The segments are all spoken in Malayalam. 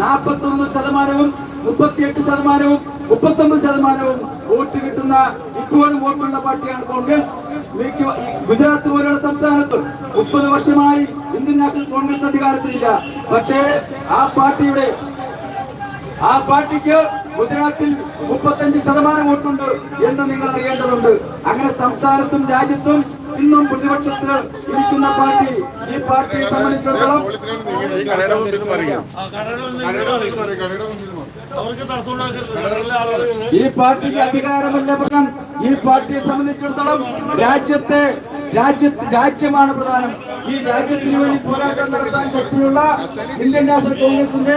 നാൽപ്പത്തി ഒന്ന് ശതമാനവും മുപ്പത്തിയെട്ട് ശതമാനവും മുപ്പത്തൊമ്പത് ശതമാനവും വോട്ട് കിട്ടുന്ന ഇപ്പോഴും വോട്ടുള്ള പാർട്ടിയാണ് കോൺഗ്രസ്. ഗുജറാത്ത് പോലുള്ള സംസ്ഥാനത്ത് മുപ്പത് വർഷമായി ഇന്ത്യൻ നാഷണൽ കോൺഗ്രസ് അധികാരത്തിലില്ല. പക്ഷേ ആ പാർട്ടിയുടെ ആ പാർട്ടിക്ക് ഗുജറാത്തിൽ മുപ്പത്തഞ്ച് ശതമാനം വോട്ടുണ്ട് എന്ന് നിങ്ങൾ അറിയേണ്ടതുണ്ട്. അങ്ങനെ സംസ്ഥാനത്തും രാജ്യത്തും ഇന്നും പ്രതിപക്ഷത്തിൽ ഇരിക്കുന്ന പാർട്ടി ഈ പാർട്ടിയെ സംബന്ധിച്ചിടത്തോളം ഈ പാർട്ടിക്ക് അധികാരമല്ല പ്രശ്നം ഈ പാർട്ടിയെ സംബന്ധിച്ചിടത്തോളം രാജ്യത്തെ രാജ്യത്ത് രാജ്യമാണ് പ്രധാനം. ഈ രാജ്യത്തിന് വേണ്ടി പോരാട്ടം നടത്താൻ ശക്തിയുള്ള ഇന്ത്യൻ നാഷണൽ കോൺഗ്രസിന്റെ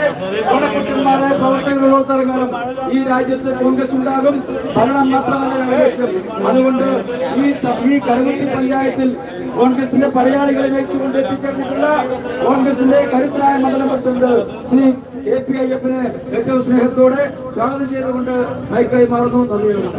ഗുണകുട്ടന്മാരായ പ്രവർത്തകരുള്ള തരങ്ങളും ഈ രാജ്യത്ത് കോൺഗ്രസ് ഉണ്ടാകും. ഭരണം മാത്രമല്ല ലക്ഷ്യം. അതുകൊണ്ട് ഈ ഈ കരുവത്തി പഞ്ചായത്തിൽ കോൺഗ്രസിന്റെ പടയാളികളെ വെച്ചുകൊണ്ട് എത്തിച്ചേർന്നിട്ടുള്ള കോൺഗ്രസിന്റെ കരുത്തരായ മണ്ഡലം president Shri A P I എഫിനെ ഏറ്റവും സ്നേഹത്തോടെ സ്വാഗതം ചെയ്തുകൊണ്ട് മൈക്കായി മാറുന്നു. നന്ദിയുണ്ട്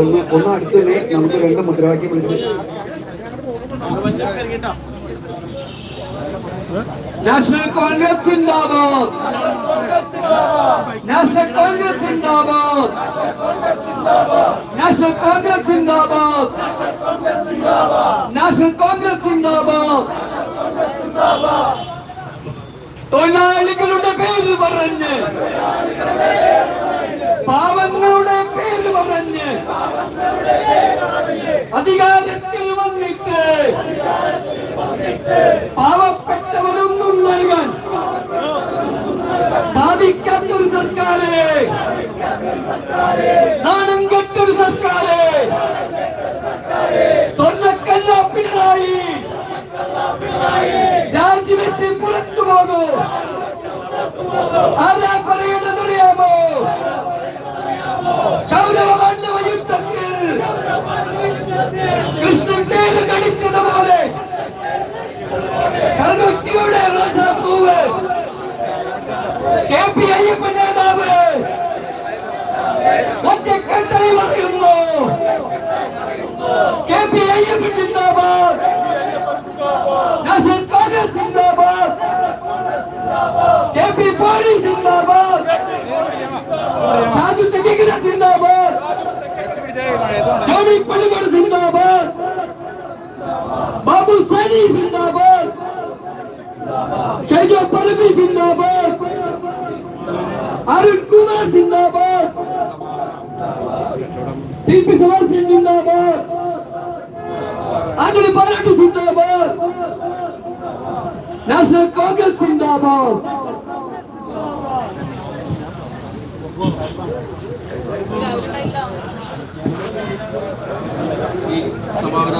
ഒന്ന് ഒന്ന് അടുത്ത് തന്നെ നമുക്ക് രണ്ട് മുദ്രാവാക്യം വിളിച്ച് നാഷണൽ കോൺഗ്രസ് സിന്ദാബാദ് നാഷണൽ കോൺഗ്രസ് സിന്ദാബാദ് നാഷണൽ കോൺഗ്രസ് സിന്ദാബാദ് നാഷണൽ കോൺഗ്രസ് സിന്ദാബാദ് തൊഴിലാളികളുടെ പേര് പറഞ്ഞ്. പാവങ്ങളുടെ പേര് പറഞ്ഞ്. അധികാരത്തിൽ ആരാ പറയേണ്ടതറിയാമോ കൗരവമാണ്ഡവ യുദ്ധത്തിൽ കൃഷ്ണൻ തേര് കടിച്ചതുപോലെ കറുത്തിയുടെ റോസാപ്പൂവ് കെ പി അയ്യപ്പ നേതാവ് ഒറ്റക്കെട്ടായി പറയുന്നു. കെ പി അയ്യപ്പ സിന്ദാബാദ് നാഷണൽ കോൺഗ്രസ് സിന്ദാബാദ് കെ പി പോളി സിന്ദാബാദ് ഷാജു തെറ്റിക്കര സിന്ദാബാദ് ജോണി പള്ളിമൺ സിന്ദാബാദ് ബാബു സനി സിന്ദാബാദ് ഷൈജോ പരമി സിന്ദാബാദ് അരുൺ കുമാർ സിന്ദാബാദ് ശില്പി സുഹാസിൻ സിന്ദാബാദ് അങ്ങനെ പാലാട്ട് സിന്ദാബാദ് നാഷണൽ കോൺഗ്രസ് സിന്ദാബാദ് ഈ സമാപന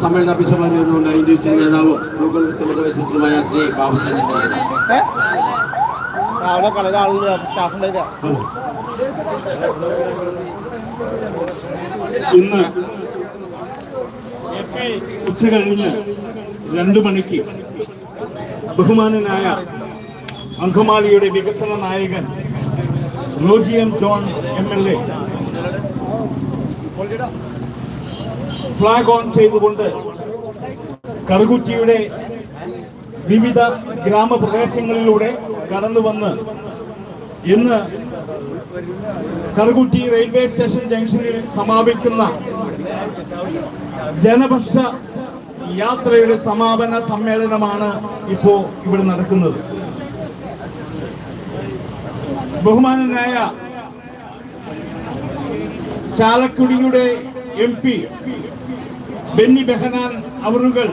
സമ്മേളന അഭിസംബോധന ചെയ്തുകൊണ്ട് ഐ ഡി സി നേതാവും ലോക്കൽ ശ്രീ ബാബുസേന അവിടെ കളയുടെ ആളുകൾ സ്റ്റാഫ് ഉണ്ടായില്ല ഇന്ന് ഉച്ച കഴിഞ്ഞ് രണ്ടു മണിക്ക് ബഹുമാനനായ അങ്കമാലിയുടെ വികസന നായകൻ Roji M John M L A flag on ചെയ്തുകൊണ്ട് കറുകുറ്റിയുടെ വിവിധ ഗ്രാമപ്രദേശങ്ങളിലൂടെ കടന്നു വന്ന് ഇന്ന് കറുകുറ്റി റെയിൽവേ സ്റ്റേഷൻ ജംഗ്ഷനിൽ സമാപിക്കുന്ന ജനപക്ഷ യാത്രയുടെ സമാപന സമ്മേളനമാണ് ഇപ്പോ ഇവിടെ നടക്കുന്നത്. ബഹുമാനനായ ചാലക്കുടിയുടെ എം പി ബെന്നി ബെഹനാൻ അവറുകൾ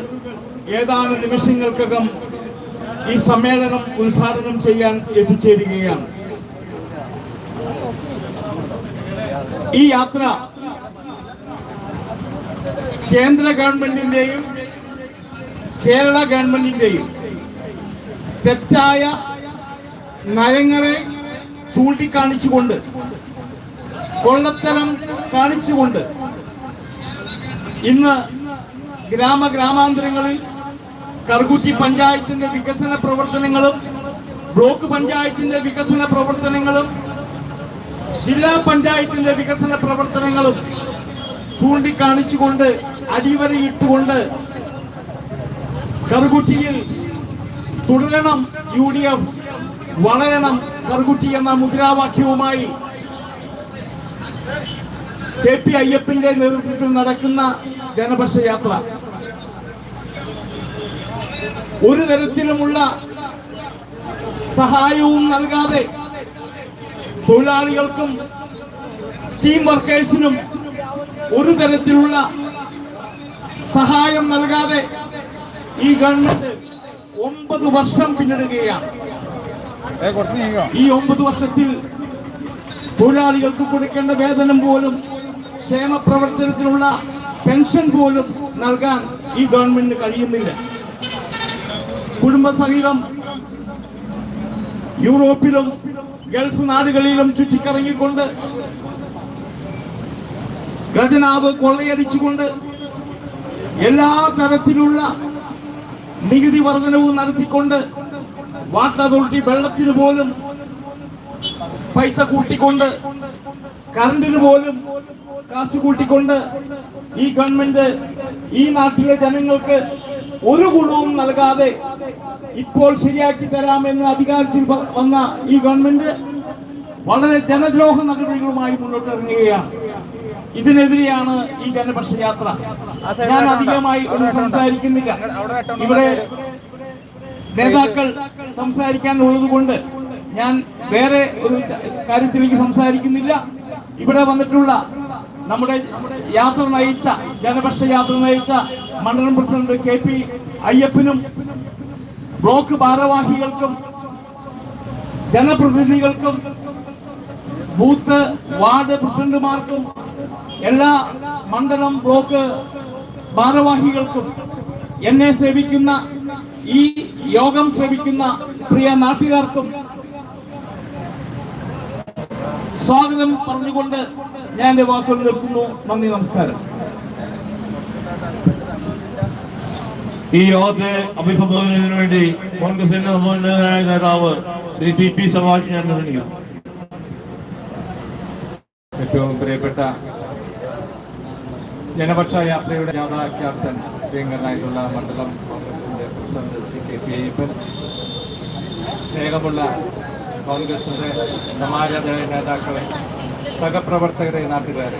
ഏതാനും നിമിഷങ്ങൾക്കകം ഈ സമ്മേളനം ഉദ്ഘാടനം ചെയ്യാൻ എത്തിച്ചേരുകയാണ്. ഈ യാത്ര കേന്ദ്ര ഗവൺമെന്റിന്റെയും കേരള ഗവൺമെന്റിന്റെയും തെറ്റായ നയങ്ങളെ ചൂണ്ടിക്കാണിച്ചുകൊണ്ട് കൊള്ളത്തരം കാണിച്ചുകൊണ്ട് ഇന്ന് ഗ്രാമ ഗ്രാമാന്തരങ്ങളിൽ കറുകുറ്റി പഞ്ചായത്തിന്റെ വികസന പ്രവർത്തനങ്ങളും ബ്ലോക്ക് പഞ്ചായത്തിന്റെ വികസന പ്രവർത്തനങ്ങളും ജില്ലാ പഞ്ചായത്തിന്റെ വികസന പ്രവർത്തനങ്ങളും ചൂണ്ടിക്കാണിച്ചുകൊണ്ട് അടിവരയിട്ടുകൊണ്ട് കറുകുറ്റിയിൽ തുടരണം യു ഡി എഫ്. വളരണം കറുകുറ്റി എന്ന മുദ്രാവാക്യവുമായി കെ പി അയ്യപ്പന്റെ നേതൃത്വത്തിൽ നടക്കുന്ന ജനപക്ഷ യാത്ര. ഒരു തരത്തിലുമുള്ള സഹായവും നൽകാതെ തൊഴിലാളികൾക്കും സ്കീം വർക്കേഴ്സിനും ഒരു തരത്തിലുള്ള സഹായം നൽകാതെ ഈ ഗവൺമെന്റ് ഒമ്പത് വർഷം പിന്നിടുകയാണ്. ഈ ഒമ്പത് വർഷത്തിൽ തൊഴിലാളികൾക്ക് കൊടുക്കേണ്ട വേതനം പോലും ക്ഷേമ പ്രവർത്തനത്തിനുള്ള പെൻഷൻ പോലും നൽകാൻ ഈ ഗവൺമെന്റിന് കഴിയുന്നില്ല. കുടുംബസഹിതം യൂറോപ്പിലും ഗൾഫ് നാടുകളിലും ചുറ്റിക്കറങ്ങിക്കൊണ്ട് ഖജനാവ് കൊള്ളയടിച്ചുകൊണ്ട് എല്ലാ തരത്തിലുള്ള നികുതി വർധനവും നടത്തിക്കൊണ്ട് വാട്ടർ അതോറിറ്റി വെള്ളത്തിന് പോലും പൈസ കൂട്ടിക്കൊണ്ട് കറണ്ടിന് പോലും കാശ് കൂട്ടിക്കൊണ്ട് ഈ ഗവൺമെന്റ് ഈ നാട്ടിലെ ജനങ്ങൾക്ക് ഒരു ഗുണവും നൽകാതെ ഇപ്പോൾ ശരിയാക്കി തരാമെന്ന് അധികാരത്തിൽ വന്ന ഈ ഗവൺമെന്റ് വളരെ ജനദ്രോഹ നടപടികളുമായി മുന്നോട്ട് ഇറങ്ങുകയാണ് ഇതിനെതിരെയാണ് ഈ ജനപക്ഷ യാത്ര. ഞാൻ അധികമായി ഒന്നും സംസാരിക്കുന്നില്ല. ഇവിടെ നേതാക്കൾ സംസാരിക്കാൻ സംസാരിക്കാനുള്ളത് കൊണ്ട് ഞാൻ വേറെ ഒരു കാര്യത്തിലേക്ക് സംസാരിക്കുന്നില്ല. ഇവിടെ വന്നിട്ടുള്ള നമ്മുടെ യാത്ര നയിച്ച ജനപക്ഷ യാത്ര നയിച്ച മണ്ഡലം പ്രസിഡന്റ് കെ പി അയ്യപ്പനും ബ്ലോക്ക് ഭാരവാഹികൾക്കും ജനപ്രതിനിധികൾക്കും ബൂത്ത് വാർഡ് പ്രസിഡന്റുമാർക്കും എല്ലാ മണ്ഡലം ബ്ലോക്ക് ഭാരവാഹികൾക്കും എന്നെ സേവിക്കുന്ന ഈ യോഗം ശ്രമിക്കുന്ന പ്രിയ നാട്ടുകാർക്കും സ്വാഗതം പറഞ്ഞുകൊണ്ട് ഞാൻ എന്റെ വാക്കുകൾ നിർത്തുന്നു. നന്ദി നമസ്കാരം. ഈ യോഗത്തെ അഭിസംബോധനത്തിന് വേണ്ടി കോൺഗ്രസിന്റെ സമുന്നതനായ നേതാവ് ശ്രീ സി പി സവാജ് ഞാൻ ക്ഷണിക്കുന്നു ഏറ്റവും പ്രിയപ്പെട്ട ജനപക്ഷ യാത്രയുടെ ക്യാപ്റ്റൻ പ്രിയങ്കരനായിട്ടുള്ള മണ്ഡലം കോൺഗ്രസിന്റെ president C K P Ayyappan സ്നേഹമുള്ള കോൺഗ്രസിന്റെ സമാജ നേതാക്കളെ സഹപ്രവർത്തകരെ നാട്ടുകാരെ.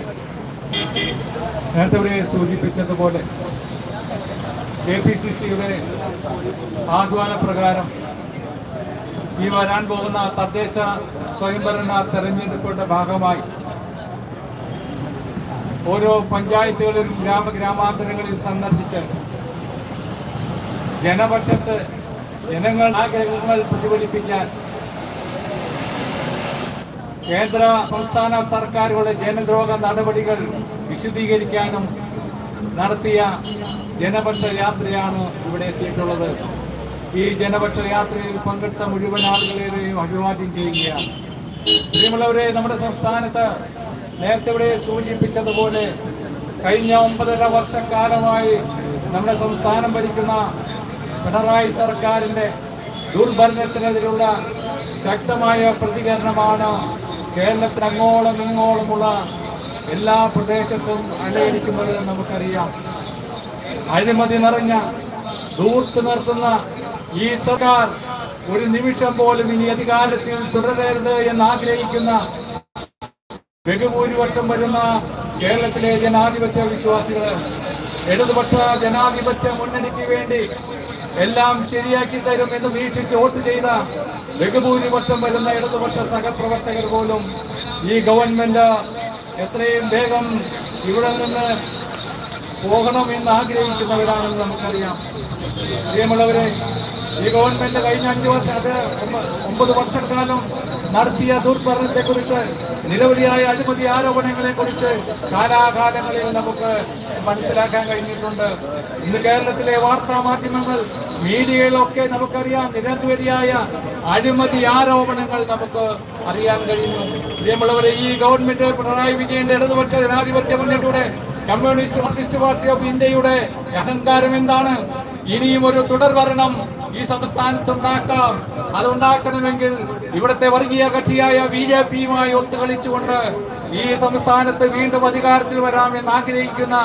നേരത്തെ ഇവിടെ സൂചിപ്പിച്ചതുപോലെ കെ പി സി സിയുടെ ആഹ്വാന പ്രകാരം ഈ വരാൻ പോകുന്ന തദ്ദേശ സ്വയംഭരണ തെരഞ്ഞെടുപ്പുകളുടെ ഭാഗമായി ഓരോ പഞ്ചായത്തുകളിൽ ഗ്രാമ ഗ്രാമാന്തരങ്ങളിൽ സന്ദർശിച്ച് ജനപക്ഷത്ത് ജനങ്ങൾ ആഗ്രഹങ്ങൾ പ്രതിഫലിപ്പിക്കാൻ കേന്ദ്ര സംസ്ഥാന സർക്കാരുകളുടെ ജനദ്രോഹ നടപടികൾ വിശദീകരിക്കാനും നടത്തിയ ജനപക്ഷ യാത്രയാണ് ഇവിടെ എത്തിയിട്ടുള്ളത്. ഈ ജനപക്ഷ യാത്രയിൽ പങ്കെടുത്ത മുഴുവൻ ആളുകളെയും അഭിവാദ്യം ചെയ്യുകയാണ്. പ്രിയമുള്ളവരെ നമ്മുടെ സംസ്ഥാനത്ത് നേരത്തെ ഇവിടെ സൂചിപ്പിച്ചതുപോലെ കഴിഞ്ഞ ഒമ്പതര വർഷക്കാലമായി നമ്മുടെ സംസ്ഥാനം ഭരിക്കുന്ന പിണറായി സർക്കാരിന്റെ ദുർഭരണത്തിനെതിരുള്ള ശക്തമായ പ്രതികരണമാണ് കേരളത്തിൽ അങ്ങോളം ഇങ്ങോളമുള്ള എല്ലാ പ്രദേശത്തും അലയടിക്കുന്നത് നമുക്കറിയാം. അഴിമതി നിറഞ്ഞ ദൂർത്ത് നിർത്തുന്ന ഈ സർക്കാർ ഒരു നിമിഷം പോലും ഇനി അധികാരത്തിൽ തുടരരുത് എന്ന് ആഗ്രഹിക്കുന്ന ബഹുഭൂരിപക്ഷം വരുന്ന കേരളത്തിലെ ജനാധിപത്യ വിശ്വാസികൾ ഇടതുപക്ഷ ജനാധിപത്യ മുന്നണിക്ക് വേണ്ടി എല്ലാം ശരിയാക്കി തരും എന്ന് വീക്ഷിച്ച് വോട്ട് ചെയ്ത ബഹുഭൂരിപക്ഷം വരുന്ന ഇടതുപക്ഷ സഹപ്രവർത്തകർ പോലും ഈ ഗവൺമെന്റ് എത്രയും വേഗം ഇവിടെ നിന്ന് പോകണം എന്ന് ആഗ്രഹിക്കുന്നവരാണെന്ന് നമുക്കറിയാം. പ്രിയമുള്ളവരെ ഈ ഗവൺമെന്റ് കഴിഞ്ഞ അഞ്ചു വർഷം അത് ഒമ്പത് വർഷക്കാലം നടത്തിയ ദുർഭരണത്തെ കുറിച്ച് നിരവധിയായ അഴിമതി ആരോപണങ്ങളെ കുറിച്ച് കാലാകാലങ്ങളിൽ നമുക്ക് മനസ്സിലാക്കാൻ കഴിഞ്ഞിട്ടുണ്ട്. ഇന്ന് കേരളത്തിലെ വാർത്താ മാധ്യമങ്ങൾ മീഡിയയിലൊക്കെ നമുക്കറിയാം നിരന്തരിയായ അഴിമതി ആരോപണങ്ങൾ നമുക്ക് അറിയാൻ കഴിയുന്നു. പ്രിയമുള്ളവരെ ഈ ഗവൺമെന്റ് പിണറായി വിജയന്റെ ഇടതുപക്ഷ ജനാധിപത്യ മുന്നണിയുടെ കമ്മ്യൂണിസ്റ്റ് മാർക്സിസ്റ്റ് പാർട്ടി ഓഫ് ഇന്ത്യയുടെ അഹങ്കാരം എന്താണ്? ഇനിയും ഒരു തുടർ ഭരണം ഈ സംസ്ഥാനത്ത് ഉണ്ടാക്കാം അതുണ്ടാക്കണമെങ്കിൽ ഇവിടുത്തെ വർഗീയ കക്ഷിയായ ബി ജെ പിയുമായി ഒത്തുകളിച്ചുകൊണ്ട് ഈ സംസ്ഥാനത്ത് വീണ്ടും അധികാരത്തിൽ വരാമെന്ന് ആഗ്രഹിക്കുന്ന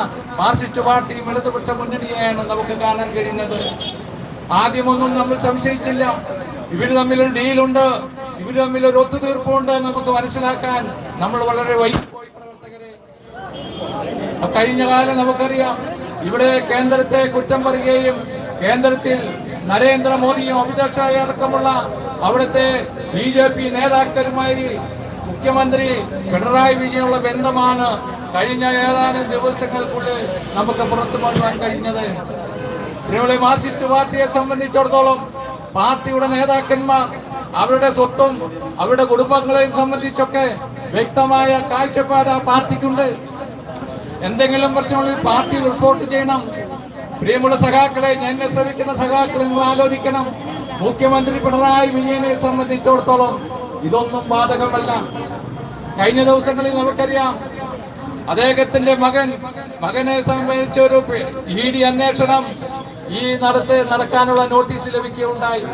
മാർക്സിസ്റ്റ് പാർട്ടിയും ഇടതുപക്ഷ മുന്നണിയെയാണ് നമുക്ക് കാണാൻ കഴിയുന്നത്. ആദ്യമൊന്നും നമ്മൾ സംശയിച്ചില്ല. ഇവർ തമ്മിലൊരു ഡീലുണ്ട്. ഇവർ തമ്മിൽ ഒരു ഒത്തുതീർപ്പുണ്ട് നമുക്ക് മനസ്സിലാക്കാൻ നമ്മൾ വളരെ വൈകിപ്പോയി പ്രവർത്തകരെ. കഴിഞ്ഞ കാലം നമുക്കറിയാം ഇവിടെ കേന്ദ്രത്തെ കുറ്റം പറയുകയും കേന്ദ്രത്തിൽ നരേന്ദ്രമോദിയും അമിത് ഷായും അടക്കമുള്ള അവിടുത്തെ ബി ജെ പി നേതാക്കന്മാരി മുഖ്യമന്ത്രി പിണറായി വിജയനുള്ള ബന്ധമാണ് കഴിഞ്ഞ ഏതാനും ദിവസങ്ങൾക്കുള്ളിൽ നമുക്ക് പുറത്തു കൊണ്ടുവരാൻ കഴിഞ്ഞത്. ഇവിടെ മാർക്സിസ്റ്റ് പാർട്ടിയെ സംബന്ധിച്ചിടത്തോളം പാർട്ടിയുടെ നേതാക്കന്മാർ അവരുടെ സ്വത്തും അവരുടെ കുടുംബങ്ങളെയും സംബന്ധിച്ചൊക്കെ വ്യക്തമായ കാഴ്ചപ്പാട് ആ പാർട്ടിക്കുണ്ട്. എന്തെങ്കിലും പ്രശ്നങ്ങളിൽ പാർട്ടി റിപ്പോർട്ട് ചെയ്യണം. പ്രിയമുള്ള സഖാക്കളെ എന്നെ ശ്രമിക്കുന്ന സഖാക്കളെ നിങ്ങൾ ആലോചിക്കണം. മുഖ്യമന്ത്രി പിണറായി വിജയനെ സംബന്ധിച്ചിടത്തോളം ഇതൊന്നും ബാധകമല്ല. കഴിഞ്ഞ ദിവസങ്ങളിൽ നമുക്കറിയാം അദ്ദേഹത്തിന്റെ മകൻ മകനെ സംബന്ധിച്ച ഒരു ഇ ഡി അന്വേഷണം ഈ നടത്ത് നടക്കാനുള്ള നോട്ടീസ് ലഭിക്കുകയുണ്ടായി.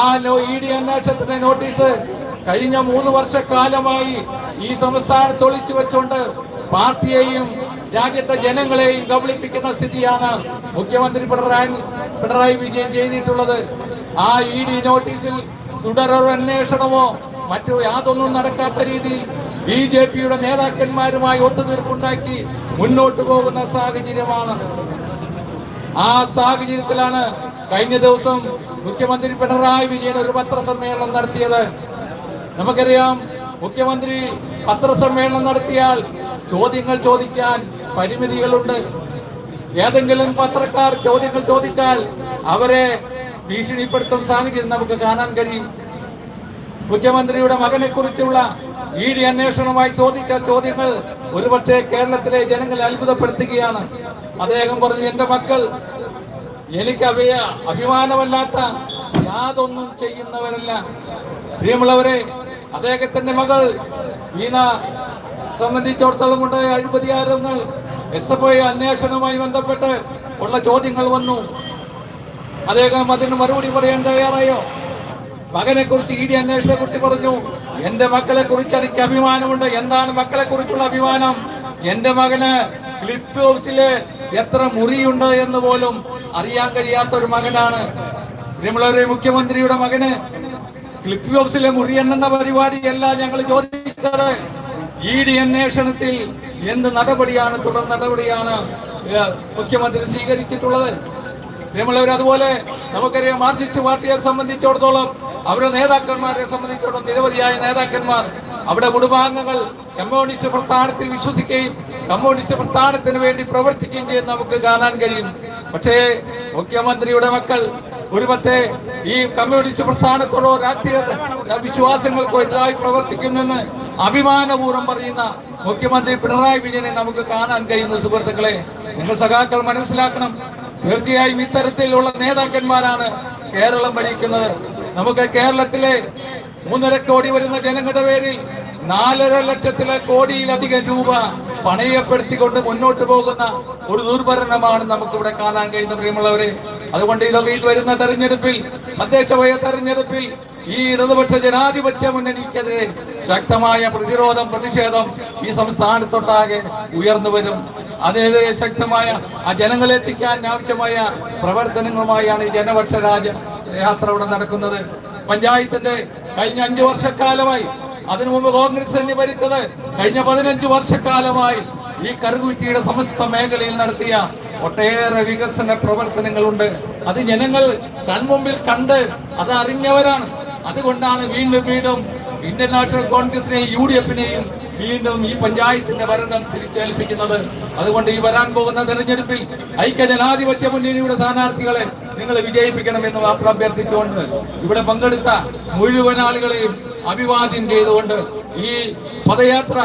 ആ ഇ ഡി അന്വേഷണത്തിന്റെ നോട്ടീസ് കഴിഞ്ഞ മൂന്ന് വർഷക്കാലമായി ഈ സംസ്ഥാനത്ത് ഒളിച്ചു വെച്ചുകൊണ്ട് പാർട്ടിയെയും രാജ്യത്തെ ജനങ്ങളെയും കബളിപ്പിക്കുന്ന സ്ഥിതിയാണ് മുഖ്യമന്ത്രി പിണറായി പിണറായി വിജയൻ ചെയ്തിട്ടുള്ളത്. ആ ഇ ഡി നോട്ടീസിൽ തുടരൊരു അന്വേഷണമോ മറ്റു യാതൊന്നും നടക്കാത്ത രീതിയിൽ ബി ജെ പിയുടെ നേതാക്കന്മാരുമായി ഒത്തുതീർപ്പുണ്ടാക്കി മുന്നോട്ട് പോകുന്ന സാഹചര്യമാണ്. ആ സാഹചര്യത്തിലാണ് കഴിഞ്ഞ ദിവസം മുഖ്യമന്ത്രി പിണറായി വിജയൻ ഒരു പത്രസമ്മേളനം നടത്തിയത്. നമുക്കറിയാം മുഖ്യമന്ത്രി പത്രസമ്മേളനം നടത്തിയാൽ ചോദ്യങ്ങൾ ചോദിക്കാൻ പരിമിതികളുണ്ട്. ഏതെങ്കിലും പത്രക്കാർ ചോദ്യങ്ങൾ ചോദിച്ചാൽ അവരെ ഭീഷണിപ്പെടുത്താൻ സാധിക്കും നമുക്ക് കാണാൻ കഴിയും. മുഖ്യമന്ത്രിയുടെ മകനെ കുറിച്ചുള്ള ഇ ഡി അന്വേഷണവുമായി ചോദിച്ച ചോദ്യങ്ങൾ ഒരുപക്ഷെ കേരളത്തിലെ ജനങ്ങളെ അത്ഭുതപ്പെടുത്തുകയാണ്. അദ്ദേഹം പറഞ്ഞു എന്റെ മക്കൾ എനിക്ക് അവയ അഭിമാനമല്ലാത്ത യാതൊന്നും ചെയ്യുന്നവരല്ല. പ്രിയമുള്ളവരെ അദ്ദേഹത്തിന്റെ മകൾ വീണ സംബന്ധിച്ചിടത്തോളം ഉണ്ടായ അഴിമതി ആരോപണങ്ങൾ. എസ് എഫ് ഐ അന്വേഷണവുമായി ബന്ധപ്പെട്ട് ഉള്ള ചോദ്യങ്ങൾ വന്നു. അദ്ദേഹം അതിന് മറുപടി പറയാൻ തയ്യാറായോ? മകനെ കുറിച്ച് ഇ ഡി അന്വേഷണത്തെ കുറിച്ച് പറഞ്ഞു എന്റെ മക്കളെ കുറിച്ച് എനിക്ക് അഭിമാനമുണ്ട്. എന്താണ് മക്കളെ കുറിച്ചുള്ള അഭിമാനം? എന്റെ മകന് ക്ലിഫ് ഹൗസിൽ എത്ര മുറിയുണ്ട് എന്ന് പോലും അറിയാൻ കഴിയാത്ത ഒരു മകനാണ്. പ്രിയമുള്ളവരെ മുഖ്യമന്ത്രിയുടെ മകന് ക്ലിഫ് ഹൗസിലെ മുറി എണ്ണുന്ന പരിപാടിയല്ല ഞങ്ങൾ ചോദിച്ചത്. ഇ ഡി അന്വേഷണത്തിൽ എന്ത് നടപടിയാണ് തുടർ നടപടിയാണ് മുഖ്യമന്ത്രി സ്വീകരിച്ചിട്ടുള്ളത്? നമ്മളവർ അതുപോലെ നമുക്കറിയാം മാർക്സിസ്റ്റ് പാർട്ടിയെ സംബന്ധിച്ചിടത്തോളം അവരുടെ നേതാക്കന്മാരെ സംബന്ധിച്ചിടത്തോളം നിരവധിയായ നേതാക്കന്മാർ. അവിടെ കുടുംബാംഗങ്ങൾ കമ്മ്യൂണിസ്റ്റ് പ്രസ്ഥാനത്തിൽ വിശ്വസിക്കുകയും കമ്മ്യൂണിസ്റ്റ് പ്രസ്ഥാനത്തിന് വേണ്ടി പ്രവർത്തിക്കുകയും ചെയ്യുന്ന നമുക്ക് കാണാൻ കഴിയും. പക്ഷേ മുഖ്യമന്ത്രിയുടെ മക്കൾ ഒരുപക്ഷെ ഈ കമ്മ്യൂണിസ്റ്റ് പ്രസ്ഥാനത്തോടോ രാഷ്ട്രീയ വിശ്വാസങ്ങൾക്കോ എതിരായി പ്രവർത്തിക്കുന്നെന്ന് അഭിമാനപൂർവം പറയുന്ന മുഖ്യമന്ത്രി പിണറായി വിജയനെ നമുക്ക് കാണാൻ കഴിയുന്ന സുഹൃത്തുക്കളെ നിങ്ങൾ സഖാക്കൾ മനസ്സിലാക്കണം. തീർച്ചയായും ഇത്തരത്തിലുള്ള നേതാക്കന്മാരാണ് കേരളം ഭരിക്കുന്നത്. നമുക്ക് കേരളത്തിലെ മൂന്നര കോടി വരുന്ന ജനങ്ങളുടെ പേരിൽ നാലര ലക്ഷത്തിലെ കോടിയിലധികം രൂപ പണയപ്പെടുത്തിക്കൊണ്ട് മുന്നോട്ട് പോകുന്ന ഒരു ദുർഭരണമാണ് നമുക്കിവിടെ കാണാൻ കഴിയുന്ന പ്രിയമുള്ളവരെ. അതുകൊണ്ട് ഇതൊക്കെ ഇത് വരുന്ന തെരഞ്ഞെടുപ്പിൽ തദ്ദേശഭയ തെരഞ്ഞെടുപ്പിൽ ഈ ഇടതുപക്ഷ ജനാധിപത്യ മുന്നണിക്കെതിരെ ശക്തമായ പ്രതിരോധം പ്രതിഷേധം ഈ സംസ്ഥാനത്തൊട്ടാകെ ഉയർന്നു വരും. അതിനെതിരെ ശക്തമായ ആ ജനങ്ങളെ എത്തിക്കാൻ ആവശ്യമായ പ്രവർത്തനങ്ങളുമായാണ് ഈ ജനപക്ഷ രാജ യാത്ര ഇവിടെ നടക്കുന്നത്. പഞ്ചായത്തിന്റെ കഴിഞ്ഞ അഞ്ചു വർഷക്കാലമായി അതിനു മുമ്പ് കോൺഗ്രസ് തന്നെ ഭരിച്ചത് കഴിഞ്ഞ പതിനഞ്ചു വർഷക്കാലമായി ഈ കറുകുറ്റിയുടെ സമസ്ത മേഖലയിൽ നടത്തിയ ഒട്ടേറെ വികസന പ്രവർത്തനങ്ങളുണ്ട്. അത് ജനങ്ങൾ കൺമുമ്പിൽ കണ്ട് അത് അറിഞ്ഞവരാണ് അതുകൊണ്ടാണ് വീണ്ടും വീണ്ടും ഇന്ത്യൻ നാഷണൽ കോൺഗ്രസിനെയും യു ഡി എഫിനെയും വീണ്ടും ഈ പഞ്ചായത്തിന്റെ ഭരണം തിരിച്ചേൽപ്പിക്കുന്നത്. അതുകൊണ്ട് ഈ വരാൻ പോകുന്ന തെരഞ്ഞെടുപ്പിൽ ഐക്യ ജനാധിപത്യ മുന്നണിയുടെ സ്ഥാനാർത്ഥികളെ നിങ്ങൾ വിജയിപ്പിക്കണമെന്ന് മാത്രം അഭ്യർത്ഥിച്ചുകൊണ്ട് ഇവിടെ പങ്കെടുത്ത മുഴുവൻ ആളുകളെയും അഭിവാദ്യം ചെയ്തുകൊണ്ട് ഈ പദയാത്ര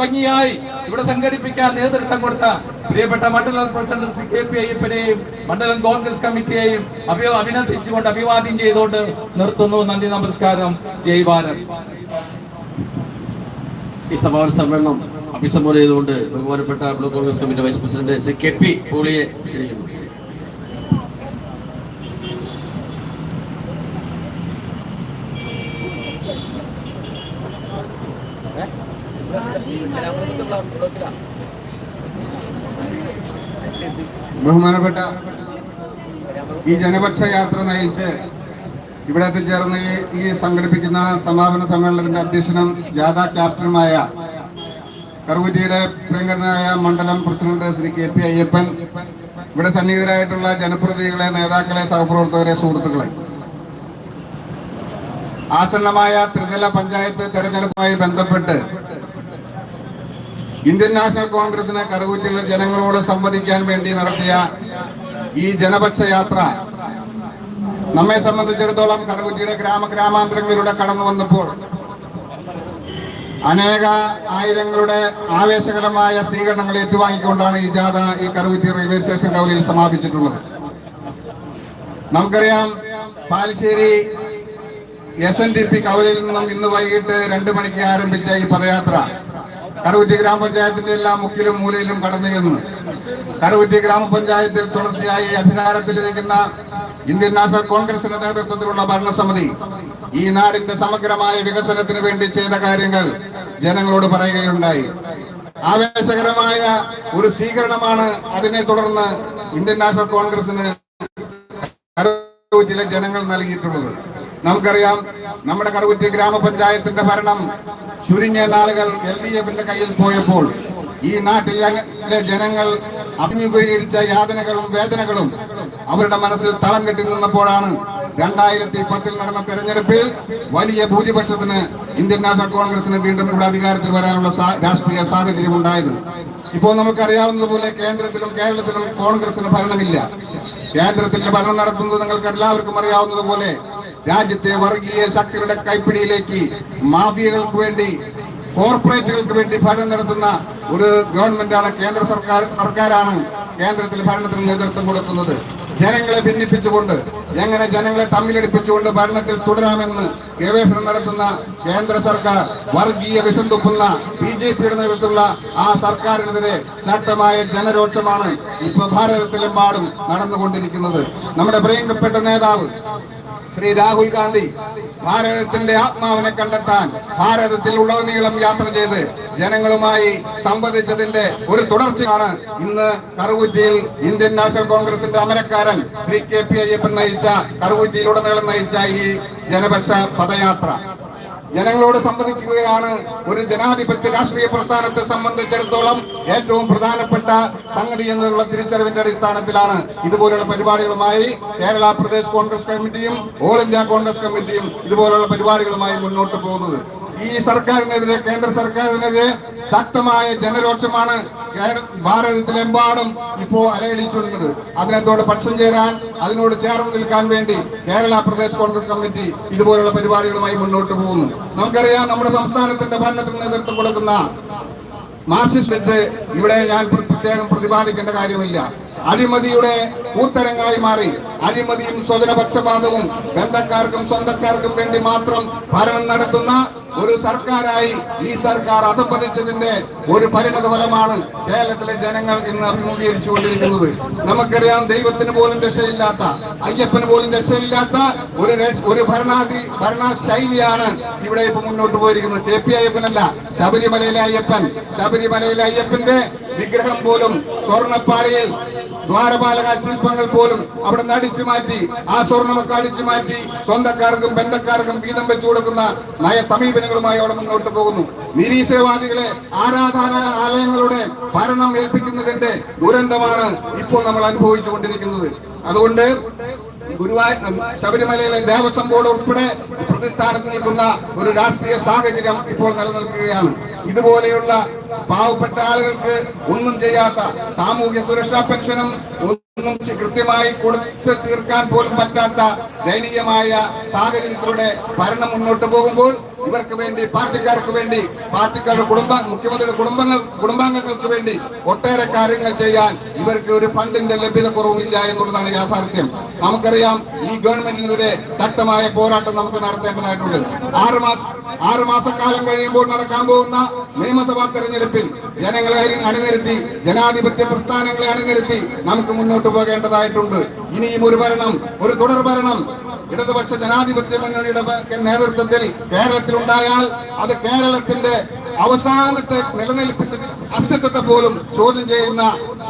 ഭംഗിയായി ഇവിടെ സംഘടിപ്പിക്കാൻ നേതൃത്വം കൊടുത്ത പ്രിയപ്പെട്ട മണ്ഡലം പ്രസിഡന്റ് സി കെ പി അയ്യപ്പനെയും മണ്ഡലം കോൺഗ്രസ് കമ്മിറ്റിയെയും അഭി അഭിനന്ദിച്ചുകൊണ്ട് അഭിവാദ്യം ചെയ്തുകൊണ്ട് നിർത്തുന്നു. നന്ദി നമസ്കാരം. ജയ് ഭാരത്. ഈ സമാപന സമ്മേളനം അഭിസംബോധന ചെയ്തുകൊണ്ട് ബഹുമാനപ്പെട്ട block Congress committee vice president C K P പോളിയെ ക്ഷണിക്കുന്നു. ബഹുമാനപ്പെട്ട ഈ ജനപക്ഷ യാത്ര നയിച്ച് ഇവിടെ എത്തിച്ചേർന്ന് ഈ സംഘടിപ്പിക്കുന്ന സമാപന സമ്മേളനത്തിന്റെ അധ്യക്ഷനും ജാഥ ക്യാപ്റ്റനുമായ കറുകുറ്റിയുടെ പ്രിയങ്കരനായ മണ്ഡലം president Shri K P Ayyappan ഇവിടെ സന്നിഹിതരായിട്ടുള്ള ജനപ്രതിനിധികളെ നേതാക്കളെ സഹപ്രവർത്തകരെ സുഹൃത്തുക്കളെ. ആസന്നമായ ത്രിതല പഞ്ചായത്ത് തെരഞ്ഞെടുപ്പുമായി ബന്ധപ്പെട്ട് ഇന്ത്യൻ നാഷണൽ കോൺഗ്രസിന് കരകുറ്റങ്ങൾ ജനങ്ങളോട് സംവദിക്കാൻ വേണ്ടി നടത്തിയ ഈ ജനപക്ഷ യാത്ര നമ്മെ സംബന്ധിച്ചിടത്തോളം കറുകുറ്റിയുടെ ഗ്രാമ ഗ്രാമാന്തരങ്ങളിലൂടെ കടന്നു വന്നപ്പോൾ അനേക ആയിരങ്ങളുടെ ആവേശകരമായ സ്വീകരണങ്ങൾ ഏറ്റുവാങ്ങിക്കൊണ്ടാണ് ഈ ജാഥ ഈ കറുകുറ്റി റെയിൽവേ സ്റ്റേഷൻ കവലയിൽ സമാപിച്ചിട്ടുള്ളത്. നമുക്കറിയാം Palassery S N D P കവലിൽ നിന്നും ഇന്ന് വൈകിട്ട് രണ്ട് മണിക്ക് ആരംഭിച്ച ഈ പദയാത്ര കറുകുറ്റി ഗ്രാമപഞ്ചായത്തിന്റെ എല്ലാ മുക്കിലും മൂലയിലും കടന്നു ചെന്ന്. കറുകുറ്റി ഗ്രാമപഞ്ചായത്തിൽ തുടർച്ചയായി അധികാരത്തിലിരിക്കുന്ന ഇന്ത്യൻ നാഷണൽ കോൺഗ്രസിന്റെ നേതൃത്വത്തിലുള്ള ഭരണസമിതി ഈ നാടിന്റെ സമഗ്രമായ വികസനത്തിന് വേണ്ടി ചെയ്ത കാര്യങ്ങൾ ജനങ്ങളോട് പറയുകയുണ്ടായി. ആവേശകരമായ ഒരു സ്വീകരണമാണ് അതിനെ തുടർന്ന് ഇന്ത്യൻ നാഷണൽ കോൺഗ്രസിന് കരൂറ്റിലെ ജനങ്ങൾ നൽകിയിട്ടുള്ളത്. നമുക്കറിയാം നമ്മുടെ കറുകുറ്റി ഗ്രാമപഞ്ചായത്തിന്റെ ഭരണം ചുരുങ്ങിയ നാളുകൾ എൽ ഡി എഫിന്റെ കയ്യിൽ പോയപ്പോൾ ഈ നാട്ടിലെ ജനങ്ങൾ അഭിമുഖീകരിച്ച യാതനകളും വേദനകളും അവരുടെ മനസ്സിൽ തളം കെട്ടി നിന്നപ്പോഴാണ് രണ്ടായിരത്തി പത്തിൽ നടന്ന തെരഞ്ഞെടുപ്പിൽ വലിയ ഭൂരിപക്ഷത്തിന് ഇന്ത്യൻ നാഷണൽ കോൺഗ്രസിന് വീണ്ടും ഇവിടെ അധികാരത്തിൽ വരാനുള്ള രാഷ്ട്രീയ സാഹചര്യം ഉണ്ടായത്. ഇപ്പോൾ നമുക്കറിയാവുന്നതുപോലെ കേന്ദ്രത്തിലും കേരളത്തിലും കോൺഗ്രസിന് ഭരണമില്ല. കേന്ദ്രത്തിന്റെ ഭരണം നടത്തുന്നത് നിങ്ങൾക്ക് എല്ലാവർക്കും അറിയാവുന്നതുപോലെ രാജ്യത്തെ വർഗീയ ശക്തികളുടെ കൈപ്പിടിയിലേക്ക് മാഫിയകൾക്ക് വേണ്ടി കോർപ്പറേറ്റുകൾക്ക് വേണ്ടി ഭരണം നടത്തുന്ന ഒരു ഗവൺമെന്റാണ് കേന്ദ്ര സർക്കാർ സർക്കാരാണ് കേന്ദ്രത്തിൽ ഭരണത്തിന് നേതൃത്വം കൊടുക്കുന്നത്. ജനങ്ങളെ ഭിന്നിപ്പിച്ചുകൊണ്ട് എങ്ങനെ ജനങ്ങളെ തമ്മിലടിപ്പിച്ചുകൊണ്ട് ഭരണത്തിൽ തുടരാമെന്ന് ഗവേഷണം നടത്തുന്ന കേന്ദ്ര സർക്കാർ വർഗീയ വിഷം തുപ്പുന്ന ബി ജെ പിയുടെ നേതൃത്വത്തിലുള്ള ആ സർക്കാരിനെതിരെ ശക്തമായ ജനരോക്ഷമാണ് ഇപ്പൊ ഭാരതത്തിലെമ്പാടും നടന്നുകൊണ്ടിരിക്കുന്നത്. നമ്മുടെ പ്രിയങ്കപ്പെട്ട നേതാവ് ശ്രീ രാഹുൽ ഗാന്ധി ഭാരതത്തിന്റെ ആത്മാവിനെ കണ്ടെത്താൻ ഭാരതത്തിൽ ഉള്ളവനീളം യാത്ര ചെയ്ത് ജനങ്ങളുമായി സംവദിച്ചതിന്റെ ഒരു തുടർച്ചയാണ് ഇന്ന് കറുകുറ്റിയിൽ ഇന്ത്യൻ നാഷണൽ കോൺഗ്രസിന്റെ അമരക്കാരൻ ശ്രീ കെ പി അയ്യപ്പൻ നയിച്ച കറുകുറ്റിയിലുടനീളം നയിച്ച ഈ ജനപക്ഷ പദയാത്ര. ജനങ്ങളോട് സംവദിക്കുകയാണ്. ഒരു ജനാധിപത്യ രാഷ്ട്രീയ പ്രസ്ഥാനത്തെ സംബന്ധിച്ചിടത്തോളം ഏറ്റവും പ്രധാനപ്പെട്ട സംഗതി എന്നുള്ള തിരിച്ചറിവിന്റെ അടിസ്ഥാനത്തിലാണ് ഇതുപോലുള്ള പരിപാടികളുമായി കേരള പ്രദേശ് കോൺഗ്രസ് കമ്മിറ്റിയും ഓൾ ഇന്ത്യ കോൺഗ്രസ് കമ്മിറ്റിയും ഇതുപോലുള്ള പരിപാടികളുമായി മുന്നോട്ട് പോകുന്നത്. ഈ സർക്കാരിനെതിരെ കേന്ദ്ര സർക്കാരിനെതിരെ ശക്തമായ ജനരോക്ഷമാണ് ഭാരതത്തിലെമ്പാടും ഇപ്പോ അലയടിച്ചിരുന്നത് അതിനോട് പക്ഷം ചേരാൻ അതിനോട് ചേർന്ന് നിൽക്കാൻ വേണ്ടി കേരള പ്രദേശ് കോൺഗ്രസ് കമ്മിറ്റി ഇതുപോലുള്ള പരിപാടികളുമായി മുന്നോട്ട് പോകുന്നു. നമുക്കറിയാം നമ്മുടെ സംസ്ഥാനത്തിന്റെ ഭരണത്തിന് നേതൃത്വം കൊടുക്കുന്ന മാർക്സിസ്റ്റ് വെച്ച് ഇവിടെ ഞാൻ പ്ര- പ്രത്യേകം പ്രതിപാദിക്കേണ്ട കാര്യമില്ല. അഴിമതിയുടെ കൂത്തരങ്ങായി മാറി അഴിമതിയും സ്വജനപക്ഷപാതവും ബന്ധക്കാർക്കും സ്വന്തക്കാർക്കും വേണ്ടി മാത്രം ഭരണം നടത്തുന്ന ഒരു സർക്കാരായി ഈ സർക്കാർ അധപ്പതിച്ചതിന്റെ ഒരു പരിണത ഫലമാണ് കേരളത്തിലെ ജനങ്ങൾ ഇന്ന് അഭിമുഖീകരിച്ചുകൊണ്ടിരിക്കുന്നത്. നമുക്കറിയാം ദൈവത്തിന് പോലും രക്ഷയില്ലാത്ത അയ്യപ്പന് പോലും രക്ഷയില്ലാത്ത ഒരു ഒരു ഭരണാധി ഭരണശൈലിയാണ് ഇവിടെ ഇപ്പൊ മുന്നോട്ട് പോയിരിക്കുന്നത്. കെ പി അയ്യപ്പനല്ല ശബരിമലയിലെ അയ്യപ്പൻ. ശബരിമലയിലെ അയ്യപ്പന്റെ വിഗ്രഹം പോലും സ്വർണപ്പാളിയിൽ ദ്വാരപാലക ശില്പങ്ങൾ പോലും അവിടെ നിന്ന് അടിച്ചു മാറ്റി ആ സ്വർണമൊക്കെ അടിച്ചു മാറ്റി സ്വന്തക്കാർക്കും ബന്ധക്കാർക്കും വീതം വെച്ചു കൊടുക്കുന്ന നയ സമീപനങ്ങളുമായി അവിടെ മുന്നോട്ട് പോകുന്നു. നിരീശ്വരവാദികളെ ആരാധനാലയങ്ങളുടെ ഭരണം ഏൽപ്പിക്കുന്നതിന്റെ ദുരന്തമാണ് ഇപ്പോൾ നമ്മൾ അനുഭവിച്ചു കൊണ്ടിരിക്കുന്നത്. അതുകൊണ്ട് ഗുരുവായ ശബരിമലയിലെ ദേവസ്വം ബോർഡ് ഉൾപ്പെടെ പ്രതിസ്ഥാനത്ത് നിൽക്കുന്ന ഒരു രാഷ്ട്രീയ സാഹചര്യം ഇപ്പോൾ നിലനിൽക്കുകയാണ്. ഇതുപോലെയുള്ള പാവപ്പെട്ട ആളുകൾക്ക് ഒന്നും ചെയ്യാത്ത സാമൂഹ്യ സുരക്ഷാ പെൻഷനും കൃത്യമായി കൊടുത്തു തീർക്കാൻ പോലും പറ്റാത്ത ദയനീയമായ സാഹചര്യത്തിലൂടെ ഭരണം മുന്നോട്ട് പോകുമ്പോൾ ഇവർക്ക് വേണ്ടി പാർട്ടിക്കാർക്ക് വേണ്ടി പാർട്ടിക്കാരുടെ കുടുംബ മുഖ്യമന്ത്രിയുടെ കുടുംബങ്ങൾ കുടുംബാംഗങ്ങൾക്ക് വേണ്ടി ഒട്ടേറെ കാര്യങ്ങൾ ചെയ്യാൻ ഇവർക്ക് ഒരു ഫണ്ടിന്റെ ലഭ്യത കുറവില്ല എന്നുള്ളതാണ് യാഥാർത്ഥ്യം. നമുക്കറിയാം ഈ ഗവൺമെന്റിനെതിരെ ശക്തമായ പോരാട്ടം നമുക്ക് നടത്തേണ്ടതായിട്ടുണ്ട്. ആറ് മാസം ആറ് മാസക്കാലം കഴിയുമ്പോൾ നടക്കാൻ പോകുന്ന നിയമസഭാ തെരഞ്ഞെടുപ്പിൽ ജനങ്ങളെ അണി- അണിനിരത്തി ജനാധിപത്യ പ്രസ്ഥാനങ്ങളെ അണിനിരത്തി നമുക്ക് മുന്നോട്ട് പോകേണ്ടതായിട്ടുണ്ട് ഇനിയും ഒരു ഭരണം ഒരു തുടർ ഭരണം. ഇടതുപക്ഷ ജനാധിപത്യ മുന്നണിയുടെ നേതൃത്വത്തിൽ കേരളത്തിൽ ഉണ്ടായാൽ അത് കേരളത്തിന്റെ അവസാനത്തെ നിലനിൽപ്പിന്റെ അസ്തിത്വത്തെ പോലും ചോദ്യം ചെയ്യുന്ന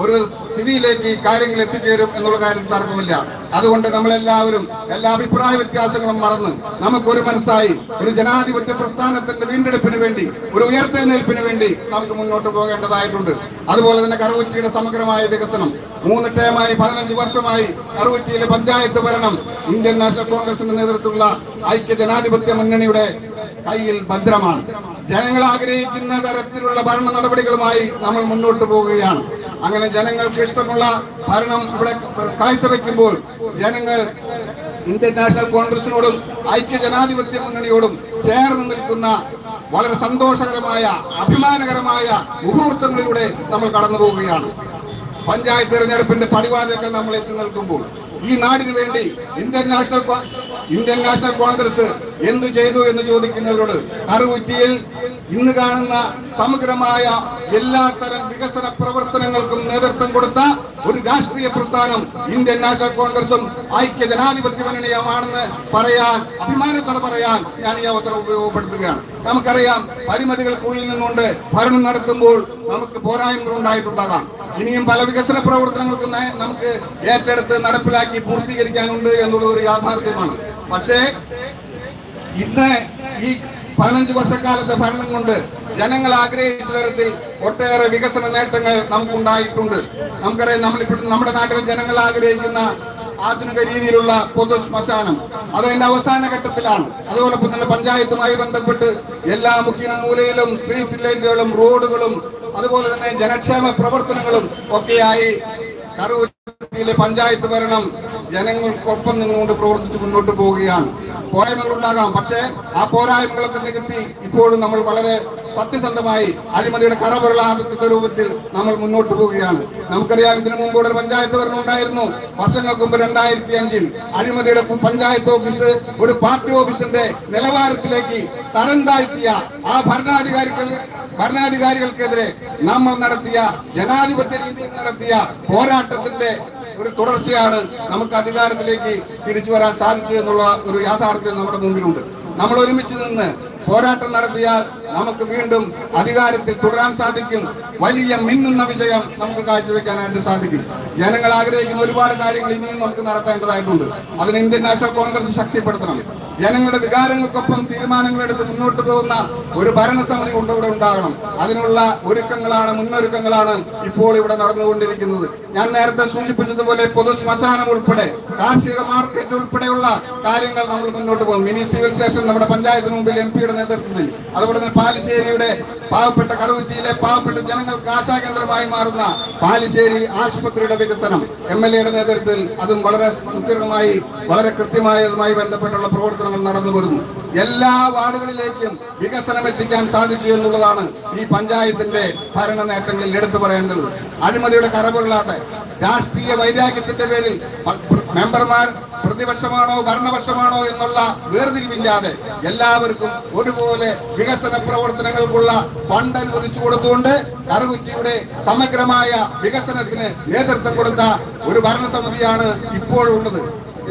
ഒരു സ്ഥിതിയിലേക്ക് കാര്യങ്ങൾ എത്തിച്ചേരും എന്നുള്ള കാര്യം തർക്കമില്ല. അതുകൊണ്ട് നമ്മളെല്ലാവരും എല്ലാ അഭിപ്രായ വ്യത്യാസങ്ങളും മറന്ന് നമുക്കൊരു മനസ്സായി ഒരു ജനാധിപത്യ പ്രസ്ഥാനത്തിന്റെ വീണ്ടെടുപ്പിന് വേണ്ടി ഒരു ഉയർത്തെഴുന്നേൽപ്പിന് വേണ്ടി നമുക്ക് മുന്നോട്ട് പോകേണ്ടതായിട്ടുണ്ട്. അതുപോലെ തന്നെ കറുകുറ്റിയുടെ സമഗ്രമായ വികസനം മൂന്ന് ടേമായി പതിനഞ്ച് വർഷമായി അറുപത്തിയിലെ പഞ്ചായത്ത് ഭരണം ഇന്ത്യൻ നാഷണൽ കോൺഗ്രസിന്റെ നേതൃത്വത്തിലുള്ള ഐക്യ ജനാധിപത്യ മുന്നണിയുടെ കയ്യിൽ ഭദ്രമാണ്. ജനങ്ങൾ ആഗ്രഹിക്കുന്ന തരത്തിലുള്ള ഭരണ നടപടികളുമായി നമ്മൾ മുന്നോട്ട് പോവുകയാണ്. അങ്ങനെ ജനങ്ങൾക്ക് ഇഷ്ടമുള്ള ഭരണം ഇവിടെ കാഴ്ചവെക്കുമ്പോൾ ജനങ്ങൾ ഇന്ത്യൻ നാഷണൽ കോൺഗ്രസിനോടും ഐക്യ ജനാധിപത്യ മുന്നണിയോടും ചേർന്ന് നിൽക്കുന്ന വളരെ സന്തോഷകരമായ അഭിമാനകരമായ മുഹൂർത്തങ്ങളിലൂടെ നമ്മൾ കടന്നു പോവുകയാണ് പഞ്ചായത്ത് തിരഞ്ഞെടുപ്പിന്റെ പടിവാതിലൊക്കെ നമ്മൾ എത്തി നിൽക്കുമ്പോൾ ഈ നാടിന് വേണ്ടി Indian national Indian national Congress എന്തു ചെയ്തു എന്ന് ചോദിക്കുന്നവരോട് കറുകുറ്റിയിൽ ഇന്ന് കാണുന്ന സമഗ്രമായ എല്ലാ തരം വികസന പ്രവർത്തനങ്ങൾക്കും നേതൃത്വം കൊടുത്ത ഒരു രാഷ്ട്രീയ പ്രസ്ഥാനം ഇന്ത്യൻ നാഷണൽ കോൺഗ്രസും ഐക്യ ജനാധിപത്യ മുന്നണിയുമാണെന്ന് പറയാൻ അഭിമാനത്തോടെ പറയാൻ ഞാൻ ഈ അവസരം ഉപയോഗപ്പെടുത്തുകയാണ്. നമുക്കറിയാം പരിമിതികൾക്കുള്ളിൽ നിന്നുകൊണ്ട് ഭരണം നടത്തുമ്പോൾ നമുക്ക് പോരായ്മകൾ ഉണ്ടായിട്ടുണ്ടാകാം ഇനിയും പല വികസന പ്രവർത്തനങ്ങൾക്ക് നമുക്ക് ഏറ്റെടുത്ത് നടപ്പിലാക്കി പൂർത്തീകരിക്കാനുണ്ട് എന്നുള്ളത് ഒരു യാഥാർത്ഥ്യമാണ്. പക്ഷേ ഇന്ന് ഈ പതിനഞ്ച് വർഷക്കാലത്തെ ഭരണം കൊണ്ട് ജനങ്ങൾ ആഗ്രഹിച്ച തരത്തിൽ ഒട്ടേറെ വികസന നേട്ടങ്ങൾ നമുക്കുണ്ടായിട്ടുണ്ട്. നമുക്കറിയാം നമ്മളിപ്പോൾ നമ്മുടെ നാട്ടിലെ ജനങ്ങൾ ആഗ്രഹിക്കുന്ന ആധുനിക രീതിയിലുള്ള പൊതു ശ്മശാനം. അത് അതിന്റെ അവസാന ഘട്ടത്തിലാണ്. അതോടൊപ്പം തന്നെ പഞ്ചായത്തുമായി ബന്ധപ്പെട്ട് എല്ലാ മുഖ്യ മൂലയിലും സ്ട്രീറ്റ് ലൈറ്റുകളും റോഡുകളും അതുപോലെ തന്നെ ജനക്ഷേമ പ്രവർത്തനങ്ങളും ഒക്കെയായി കറൂരിലെ പഞ്ചായത്ത് ഭരണം ജനങ്ങൾക്കൊപ്പം നിന്നുകൊണ്ട് പ്രവർത്തിച്ച് മുന്നോട്ട് പോവുകയാണ്. പോരായ്മകൾ ഉണ്ടാകാം പക്ഷേ ആ പോരായ്മകളൊക്കെ നികത്തി ഇപ്പോഴും നമ്മൾ വളരെ സത്യസന്ധമായി അഴിമതിയുടെ കറപുരളാത്ത രൂപത്തിൽ നമ്മൾ മുന്നോട്ട് പോവുകയാണ്. നമുക്കറിയാം ഇതിനു മുമ്പ് ഒരു പഞ്ചായത്ത് ഭരണം ഉണ്ടായിരുന്നു. വർഷങ്ങൾക്ക് മുമ്പ് രണ്ടായിരത്തി അഞ്ചിൽ അഴിമതിയുടെ പഞ്ചായത്ത് ഓഫീസ് ഒരു പാർട്ടി ഓഫീസിന്റെ നിലവാരത്തിലേക്ക് തരം താഴ്ത്തിയ ആ ഭരണാധികാരികൾ ഭരണാധികാരികൾക്കെതിരെ നമ്മൾ നടത്തിയ ജനാധിപത്യ രീതിയിൽ നടത്തിയ പോരാട്ടത്തിന്റെ ഒരു തുടർച്ചയാണ് നമുക്ക് അധികാരത്തിലേക്ക് തിരിച്ചു വരാൻ സാധിച്ചു എന്നുള്ള ഒരു യാഥാർത്ഥ്യം നമ്മുടെ മുമ്പിലുണ്ട്. നമ്മൾ ഒരുമിച്ച് നിന്ന് പോരാട്ടം നടത്തിയാൽ നമുക്ക് വീണ്ടും അധികാരത്തിൽ തുടരാൻ സാധിക്കും. വലിയ മിന്നുന്ന വിജയം നമുക്ക് കാഴ്ചവെക്കാനായിട്ട് സാധിക്കും. ജനങ്ങൾ ആഗ്രഹിക്കുന്ന ഒരുപാട് കാര്യങ്ങൾ ഇനിയും നമുക്ക് നടത്തേണ്ടതായിട്ടുണ്ട്. അതിന് ഇന്ത്യൻ നാഷണൽ കോൺഗ്രസ് ശക്തിപ്പെടുത്തണം. ജനങ്ങളുടെ വികാരങ്ങൾക്കൊപ്പം തീരുമാനങ്ങൾ എടുത്ത് മുന്നോട്ട് പോകുന്ന ഒരു ഭരണസമിതി കൊണ്ട് ഇവിടെ ഉണ്ടാകണം. അതിനുള്ള ഒരുക്കങ്ങളാണ് മുന്നൊരുക്കങ്ങളാണ് ഇപ്പോൾ ഇവിടെ നടന്നുകൊണ്ടിരിക്കുന്നത്. ഞാൻ നേരത്തെ സൂചിപ്പിച്ചതുപോലെ പൊതു ശ്മശാനം ഉൾപ്പെടെ കാർഷിക മാർക്കറ്റ് ഉൾപ്പെടെയുള്ള കാര്യങ്ങൾ നമ്മൾ മുന്നോട്ട് പോകും. മിനി സിവിൽ സ്റ്റേഷൻ നമ്മുടെ പഞ്ചായത്തിന് മുമ്പിൽ എം പിയുടെ നേതൃത്വത്തിൽ. അതുപോലെ തന്നെ പാലിശ്ശേരിയുടെ പാവപ്പെട്ട കറുകുറ്റിയിലെ പാവപ്പെട്ട ജനങ്ങൾക്ക് ആശാകേന്ദ്രമായി മാറുന്ന പാലിശ്ശേരി ആശുപത്രിയുടെ വികസനം എം എൽ എയുടെ നേതൃത്വത്തിൽ അതും വളരെ സുസ്ഥിരമായി വളരെ കൃത്യമായതുമായി ബന്ധപ്പെട്ടുള്ള പ്രവർത്തനങ്ങൾ നടന്നു വരുന്നു. എല്ലാ വാർഡുകളിലേക്കും വികസനം എത്തിക്കാൻ സാധിച്ചു എന്നുള്ളതാണ് ഈ പഞ്ചായത്തിന്റെ ഭരണ നേട്ടങ്ങളിൽ എടുത്തു പറയേണ്ടത്. അഴിമതിയുടെ കറപുരളാത്ത രാഷ്ട്രീയ വൈരാഗ്യത്തിന്റെ പേരിൽ മെമ്പർമാർ പ്രതിപക്ഷമാണോ ഭരണപക്ഷമാണോ എന്നുള്ള വേർതിരിവില്ലാതെ എല്ലാവർക്കും ഒരുപോലെ വികസന പ്രവർത്തനങ്ങൾക്കുള്ള ഫണ്ട് അനുവദിച്ചു കൊടുത്തുകൊണ്ട് കറുകുറ്റിയുടെ സമഗ്രമായ വികസനത്തിന് നേതൃത്വം കൊടുത്ത ഒരു ഭരണസമിതിയാണ് ഇപ്പോഴുള്ളത്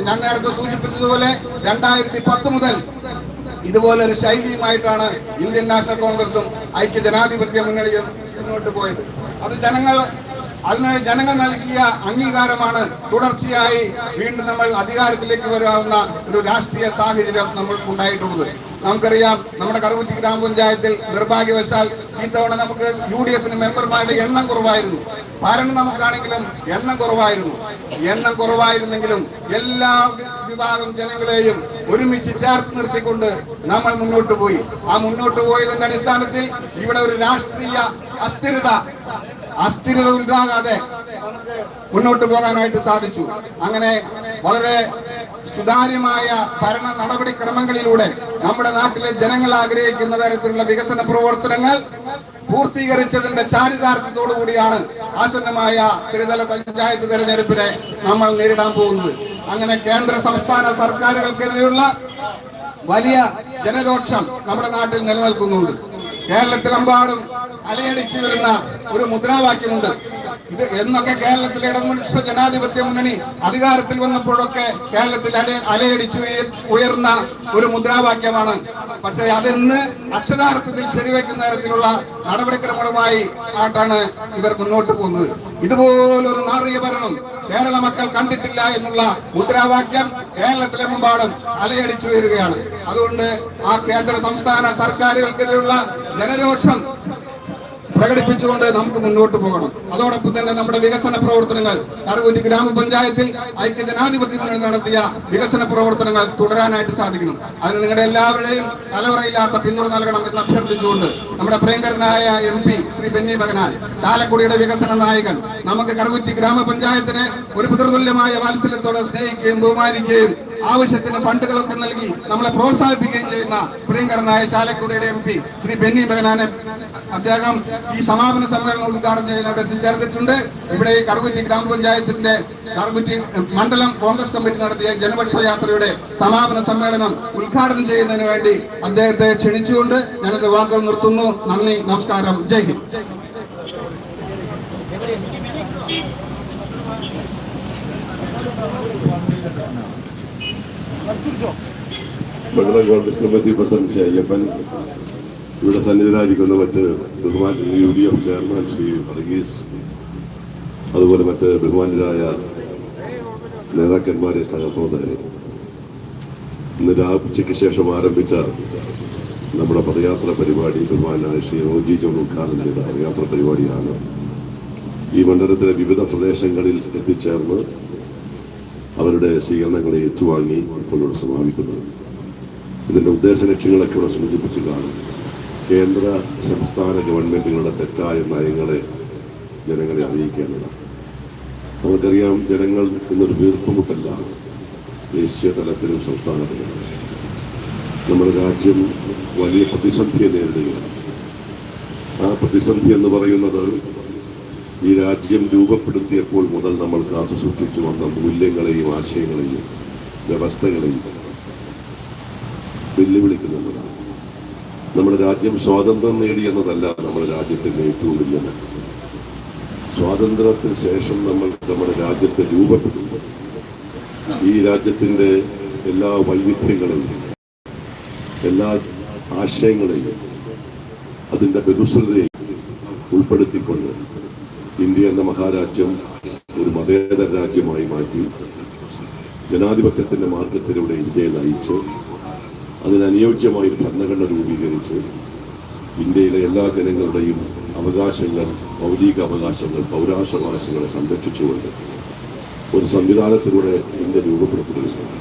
ഞാൻ നേരത്തെ സൂചിപ്പിച്ചതുപോലെ രണ്ടായിരത്തി പത്ത് മുതൽ ഇതുപോലെ ഒരു ശൈലിയുമായിട്ടാണ് ഇന്ത്യൻ നാഷണൽ കോൺഗ്രസും ഐക്യ ജനാധിപത്യ മുന്നണിയും മുന്നോട്ട് പോയത്. അത് ജനങ്ങൾ അതിന് ജനങ്ങൾ നൽകിയ അംഗീകാരമാണ് തുടർച്ചയായി വീണ്ടും നമ്മൾ അധികാരത്തിലേക്ക് വരാവുന്ന ഒരു രാഷ്ട്രീയ സാഹചര്യം നമ്മൾക്ക് ഉണ്ടായിട്ടുള്ളത് നമുക്കറിയാം നമ്മുടെ കറുകുറ്റി ഗ്രാമപഞ്ചായത്തിൽ നിർഭാഗ്യവശാൽ ഇത്തവണ നമുക്ക് യു ഡി എഫിന് മെമ്പർമാരുടെ എണ്ണം കുറവായിരുന്നു. ഭരണം നമുക്കാണെങ്കിലും എണ്ണം കുറവായിരുന്നു. എണ്ണം കുറവായിരുന്നെങ്കിലും എല്ലാ വിഭാഗം ജനങ്ങളെയും ഒരുമിച്ച് ചേർത്ത് നിർത്തിക്കൊണ്ട് നമ്മൾ മുന്നോട്ട് പോയി. ആ മുന്നോട്ട് പോയതിന്റെ അടിസ്ഥാനത്തിൽ ഇവിടെ ഒരു രാഷ്ട്രീയ അസ്ഥിരത അസ്ഥിരത ഉണ്ടാകാതെ മുന്നോട്ട് പോകാനായിട്ട് സാധിച്ചു. അങ്ങനെ വളരെ സുതാര്യമായ ഭരണ നടപടിക്രമങ്ങളിലൂടെ നമ്മുടെ നാട്ടിലെ ജനങ്ങൾ ആഗ്രഹിക്കുന്ന തരത്തിലുള്ള വികസന പ്രവർത്തനങ്ങൾ പൂർത്തീകരിച്ചതിന്റെ ചാരിതാർത്ഥ്യത്തോടു കൂടിയാണ് ആസന്നമായ ത്രിതല പഞ്ചായത്ത് തെരഞ്ഞെടുപ്പിനെ നമ്മൾ നേരിടാൻ പോകുന്നത്. അങ്ങനെ കേന്ദ്ര സംസ്ഥാന സർക്കാരുകൾക്കെതിരെയുള്ള വലിയ ജനരോക്ഷം നമ്മുടെ നാട്ടിൽ നിലനിൽക്കുന്നുണ്ട്. കേരളത്തിലെമ്പാടും അലയടിച്ചു വരുന്ന ഒരു മുദ്രാവാക്യമുണ്ട്. ഇത് എന്നൊക്കെ കേരളത്തിലെ ഇടതുപക്ഷ ജനാധിപത്യ മുന്നണി അധികാരത്തിൽ വന്നപ്പോഴൊക്കെ കേരളത്തിൽ അല അലയടിച്ചു ഉയർന്ന ഒരു മുദ്രാവാക്യമാണ്. പക്ഷെ അതിന്ന് അക്ഷരാർത്ഥത്തിൽ ശരിവെക്കുന്ന തരത്തിലുള്ള നടപടിക്രമങ്ങളുമായി ആയിട്ടാണ് ഇവർ മുന്നോട്ട് പോകുന്നത്. ഇതുപോലൊരു നാറിയ ഭരണം കേരള മക്കൾ കണ്ടിട്ടില്ല എന്നുള്ള മുദ്രാവാക്യം കേരളത്തിലെ മുമ്പാടും അലയടിച്ചുയരുകയാണ് അതുകൊണ്ട് ആ കേന്ദ്ര സംസ്ഥാന സർക്കാരുകൾക്കെതിരെയുള്ള ജനരോഷം പ്രകടിപ്പിച്ചുകൊണ്ട് നമുക്ക് മുന്നോട്ട് പോകണം. അതോടൊപ്പം തന്നെ നമ്മുടെ വികസന പ്രവർത്തനങ്ങൾ കറുകുറ്റി ഗ്രാമപഞ്ചായത്തിൽ ഐക്യ മുന്നണി നടത്തിയ വികസന പ്രവർത്തനങ്ങൾ തുടരാനായിട്ട് സാധിക്കണം. അതിന് നിങ്ങളുടെ എല്ലാവരുടെയും തലവറയില്ലാത്ത പിന്തുണ നൽകണം എന്ന് അഭ്യർത്ഥിച്ചുകൊണ്ട് നമ്മുടെ പ്രിയങ്കരനായ M P Shri Benny Behanan ചാലക്കുടിയുടെ വികസന നായകൻ നമുക്ക് കറുകുറ്റി ഗ്രാമപഞ്ചായത്തിനെ ഒരു പിതൃതുല്യമായ വാത്സല്യത്തോടെ സ്നേഹിക്കുകയും ബഹുമാനിക്കുകയും ആവശ്യത്തിന് ഫണ്ടുകളൊക്കെ നൽകി നമ്മളെ പ്രോത്സാഹിപ്പിക്കുകയും ചെയ്യുന്ന പ്രിയങ്കരനായ ചാലക്കുടിയുടെ എം പി ശ്രീ ബെന്നി ബഗനാനെ അദ്ദേഹം ഈ സമാപന സമ്മേളനം ഉദ്ഘാടനം ചെയ്യാൻ ഇവിടെ എത്തിച്ചേർന്നിട്ടുണ്ട്. ഇവിടെ ഈ കറുകുറ്റി ഗ്രാമപഞ്ചായത്തിന്റെ കറുകുറ്റി മണ്ഡലം കോൺഗ്രസ് കമ്മിറ്റി നടത്തിയ ജനപക്ഷ യാത്രയുടെ സമാപന സമ്മേളനം ഉദ്ഘാടനം ചെയ്യുന്നതിന് വേണ്ടി അദ്ദേഹത്തെ ക്ഷണിച്ചുകൊണ്ട് ഞാൻ എന്റെ വാക്കുകൾ നിർത്തുന്നു. നന്ദി നമസ്കാരം. ജയ് ഹിന്ദ്. മണ്ഡലം കോൺഗ്രസിനെ പറ്റി പ്രസംഗിച്ച അയ്യപ്പൻ ഇവിടെ സന്നിധനായിരിക്കുന്ന മറ്റ് ബഹുമാൻ U D F chairman Shri Varghese അതുപോലെ മറ്റ് ബഹുമാനരായ നേതാക്കന്മാരെ സഹപ്രവർത്തകരെ. ഇന്ന് രാവുച്ചയ്ക്ക് ശേഷം ആരംഭിച്ച നമ്മുടെ പദയാത്ര പരിപാടി ബഹുമാനായ ശ്രീ റോജി ജോൺ ഉദ്ഘാടനം ചെയ്ത പദയാത്ര പരിപാടിയാണ്. ഈ മണ്ഡലത്തിലെ വിവിധ പ്രദേശങ്ങളിൽ എത്തിച്ചേർന്ന് അവരുടെ സ്വീകരണങ്ങളെ ഏറ്റുവാങ്ങി ഇപ്പോൾ ഇവിടെ സമാപിക്കുന്നത്. ഇതിന്റെ ഉദ്ദേശ ലക്ഷ്യങ്ങളൊക്കെ ഇവിടെ സൂചിപ്പിച്ചു കാണും കേന്ദ്ര സംസ്ഥാന ഗവൺമെന്റുകളുടെ തെറ്റായ നയങ്ങളെ ജനങ്ങളെ അറിയിക്കേണ്ടതാണ് നമുക്കറിയാം ജനങ്ങൾ ഇന്നൊരു വീർപ്പുമുട്ടല്ല ദേശീയ തലത്തിലും സംസ്ഥാനത്തിലും നമ്മുടെ രാജ്യം വലിയ പ്രതിസന്ധിയെ നേരിടുകയാണ്. ആ പ്രതിസന്ധി എന്ന് പറയുന്നത് ഈ രാജ്യം രൂപപ്പെടുത്തിയപ്പോൾ മുതൽ നമ്മൾ കാത്തു സൂക്ഷിച്ചു വന്ന മൂല്യങ്ങളെയും ആശയങ്ങളെയും വ്യവസ്ഥകളെയും വെല്ലുവിളിക്കുന്നതാണ് നമ്മുടെ രാജ്യം സ്വാതന്ത്ര്യം നേടി എന്നതല്ല നമ്മുടെ രാജ്യത്തിന്റെ ഏറ്റവും വലിയ സ്വാതന്ത്ര്യത്തിന് ശേഷം നമ്മൾ നമ്മുടെ രാജ്യത്തെ രൂപപ്പെടുന്നു ഈ രാജ്യത്തിന്റെ എല്ലാ വൈവിധ്യങ്ങളെയും എല്ലാ ആശയങ്ങളെയും അതിന്റെ ബഹുസ്വരതയെയും ഉൾപ്പെടുത്തിക്കൊണ്ട് ഇന്ത്യ എന്ന മഹാരാജ്യം ഒരു മതേതര രാജ്യമായി മാറ്റി ജനാധിപത്യത്തിന്റെ മാർഗത്തിലൂടെ ഇന്ത്യയെ നയിച്ച് അതിനനുയോജ്യമായി ഭരണഘടന രൂപീകരിച്ച് ഇന്ത്യയിലെ എല്ലാ ജനങ്ങളുടെയും അവകാശങ്ങൾ മൗലിക അവകാശങ്ങൾ പൗരാശവകാശങ്ങളെ സംരക്ഷിച്ചുകൊണ്ട് ഒരു സംവിധാനത്തിലൂടെ ഇന്ത്യ രൂപപ്പെടുത്തുകയാണ്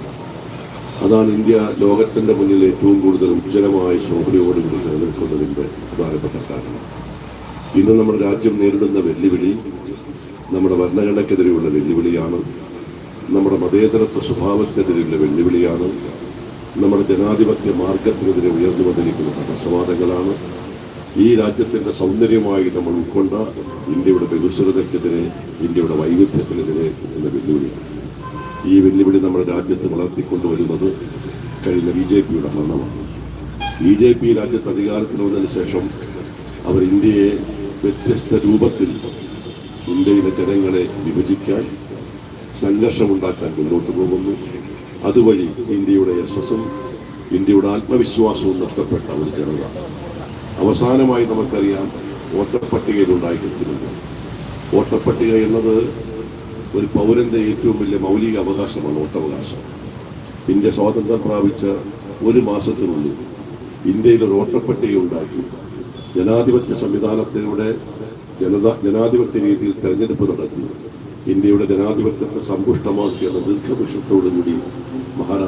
അതാണ് ഇന്ത്യ ലോകത്തിന്റെ മുന്നിൽ ഏറ്റവും കൂടുതൽ ഉജ്ജ്വലമായ ശോഭനയോടുകൂടി നിലനിൽക്കുന്നതിന്റെ പ്രധാനപ്പെട്ട കാരണം. ഇന്ന് നമ്മുടെ രാജ്യം നേരിടുന്ന വെല്ലുവിളി നമ്മുടെ ഭരണഘടനയ്ക്കെതിരെയുള്ള വെല്ലുവിളിയാണ്. നമ്മുടെ മതേതരത്വ സ്വഭാവത്തിനെതിരെയുള്ള വെല്ലുവിളിയാണ്. നമ്മുടെ ജനാധിപത്യ മാർഗത്തിനെതിരെ ഉയർന്നു വന്നിരിക്കുന്ന തടസ്സവാദങ്ങളാണ്. ഈ രാജ്യത്തിന്റെ സൗന്ദര്യമായി നമ്മൾ ഉൾക്കൊണ്ട ഇന്ത്യയുടെ ബഹുസ്വരതയ്ക്കെതിരെ ഇന്ത്യയുടെ വൈവിധ്യത്തിനെതിരെ എന്ന വെല്ലുവിളിയാണ് ഈ വെല്ലുവിളി നമ്മുടെ രാജ്യത്ത് വളർത്തിക്കൊണ്ടുവരുന്നത് കഴിഞ്ഞ ബി ജെ പിയുടെ ഭരണമാണ്. ബി ജെ പി രാജ്യത്ത് അധികാരത്തിൽ വന്നതിന് ശേഷം അവർ ഇന്ത്യയെ വ്യത്യസ്ത രൂപത്തിൽ ഇന്ത്യയിലെ ജനങ്ങളെ വിഭജിക്കാൻ സംഘർഷമുണ്ടാക്കാൻ മുന്നോട്ട് പോകുന്നു. അതുവഴി ഇന്ത്യയുടെ യശസ്സും ഇന്ത്യയുടെ ആത്മവിശ്വാസവും നഷ്ടപ്പെട്ട ഒരു ജനത. അവസാനമായി നമുക്കറിയാം വോട്ടപ്പട്ടികയിൽ ഉണ്ടായിരിക്കുന്നുണ്ട് വോട്ടപ്പട്ടിക എന്നത് ഒരു പൗരന്റെ ഏറ്റവും വലിയ മൗലിക അവകാശമാണ് വോട്ടവകാശം. ഇന്ത്യ സ്വാതന്ത്ര്യം പ്രാപിച്ച ഒരു മാസത്തിനുള്ളിൽ ഇന്ത്യയിൽ ഒരു വോട്ടപ്പട്ടിക ഉണ്ടാക്കി. ജനാധിപത്യ സംവിധാനത്തിലൂടെ ജനത ജനാധിപത്യ രീതിയിൽ തെരഞ്ഞെടുപ്പ് നടത്തി ഇന്ത്യയുടെ ജനാധിപത്യത്തെ സമ്പുഷ്ടമാക്കിയ ദീർഘപക്ഷത്തോടുകൂടി മഹാരാജ